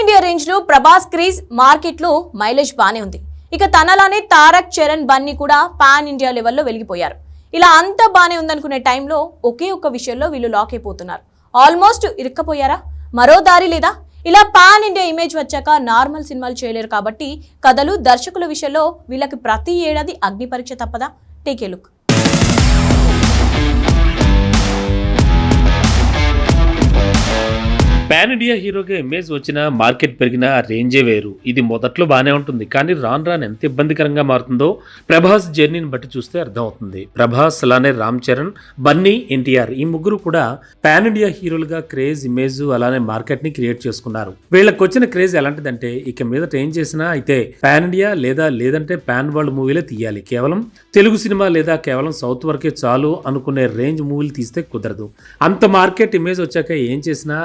India రేంజ్లో Prabhas crease మార్కెట్లో mileage బానే ఉంది. ఇక తనలానే తారక్ చరణ్ బన్నీ కూడా పాన్ ఇండియా లెవెల్లో వెలిగిపోయారు. ఇలా అంతా బానే ఉందనుకునే టైంలో ఒకే ఒక్క విషయంలో వీళ్ళు లాక్ అయిపోతున్నారు. ఆల్మోస్ట్ ఇరుక్కపోయారా? మరో దారి లేదా? ఇలా పాన్ ఇండియా ఇమేజ్ వచ్చాక నార్మల్ సినిమాలు చేయలేరు కాబట్టి కథలు దర్శకుల విషయంలో వీళ్ళకి ప్రతి ఏడాది అగ్ని పరీక్ష తప్పదా? Take a look. Pan India హీరోగా ఇమేజ్ వచ్చిన మార్కెట్ పెరిగిన రేంజే వేరు. ఇది మొదట్లో బాగానే ఉంటుంది. కానీ రాన్ రాన్ ఎంత ఇబ్బందికరంగా మారుతుందో ప్రభాస్ జర్నీని బట్టి చూస్తే అర్థమవుతుంది. ప్రభాస్ అలానే రామ్ చరణ్ బన్నీ ఎన్టీఆర్ ఈ ముగ్గురు కూడా పాన్ ఇండియా హీరోలుగా క్రేజ్ ఇమేజ్ అలానే మార్కెట్ని క్రియేట్ చేసుకున్నారు. వీళ్ళకి వచ్చిన క్రేజ్ ఎలాంటిదంటే ఇక మీదట ఏం చేసినా అయితే పాన్ ఇండియా లేదా లేదంటే పాన్ వరల్డ్ మూవీలే తీయాలి. కేవలం తెలుగు సినిమా లేదా కేవలం సౌత్ వరకే చాలు అనుకునే రేంజ్ మూవీలు తీస్తే కుదరదు. అంత మార్కెట్ ఇమేజ్ వచ్చాక ఏం చేసినా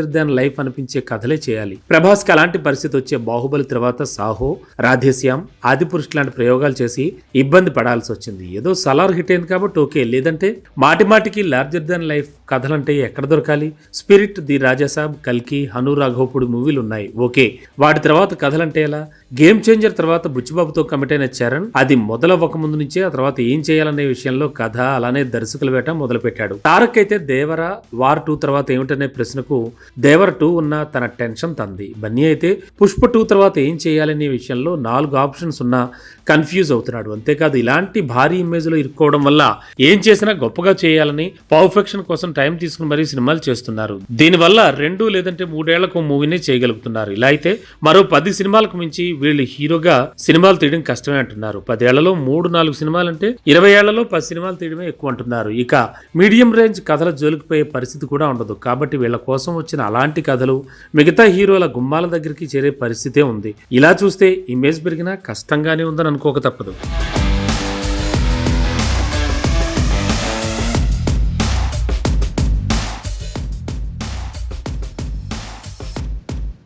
లార్జర్ దాన్ లైఫ్ అనిపించే కథలే చేయాలి. ప్రభాస్కి అలాంటి పరిస్థితి వచ్చే బాహుబలి తర్వాత సాహో రాధేశ్యామ్ ఆదిపురుష్ లాంటి ప్రయోగాలు చేసి ఇబ్బంది పడాల్సి వచ్చింది. ఏదో సలార్ హిట్ అయింది కాబట్టి ఓకే. లేదంటే మాటి మాటికి లార్జర్ దాన్ లైఫ్ కథలంటే ఎక్కడ దొరకాలి? స్పిరిట్ ది రాజాసాబ్ కల్కి హను రాఘోపుడు మూవీలు ఉన్నాయి. ఓకే. వాటి తర్వాత కథలంటే ఎలా? గేమ్ చేంజర్ తర్వాత బుచ్చిబాబుతో కమిట్ అయిన చరణ్ అది మొదలవ్వక ముందు నుంచే ఆ తర్వాత ఏం చేయాలనే విషయంలో కథ అలానే దర్శకుల వేట మొదలుపెట్టాడు. తారక్ అయితే దేవర వార్ టూ తర్వాత ఏమిటనే ప్రశ్నకు దేవర టూ ఉన్న తన టెన్షన్ తంది. బన్నీ అయితే పుష్ప టూ తర్వాత ఏం చేయాలనే విషయంలో నాలుగు ఆప్షన్స్ ఉన్నా కన్ఫ్యూజ్ అవుతున్నాడు. అంతేకాదు ఇలాంటి భారీ ఇమేజ్లో ఇరుక్కోవడం వల్ల ఏం చేసినా గొప్పగా చేయాలని పర్ఫెక్షన్ కోసం టైం తీసుకుని మరీ సినిమాలు చేస్తున్నారు. దీనివల్ల రెండు లేదంటే మూడేళ్ళకు మూవీనే చేయగలుగుతున్నారు. ఇలా అయితే మరో పది సినిమాలకు మించి వీళ్ళు హీరోగా సినిమాలు తీయడం కష్టమే అంటున్నారు. పదేళ్ళలో మూడు నాలుగు సినిమాలు అంటే ఇరవై ఏళ్ళలో పది సినిమాలు తీయడమే ఎక్కువ అంటున్నారు. ఇక మీడియం రేంజ్ కథల జోలికిపోయే పరిస్థితి కూడా ఉండదు. కాబట్టి వీళ్ళ కోసం వచ్చిన అలాంటి కథలు మిగతా హీరోల గుమ్మాల దగ్గరికి చేరే పరిస్థితే ఉంది. ఇలా చూస్తే ఇమేజ్ పెరిగినా కష్టంగానే ఉందని అనుకోక తప్పదు.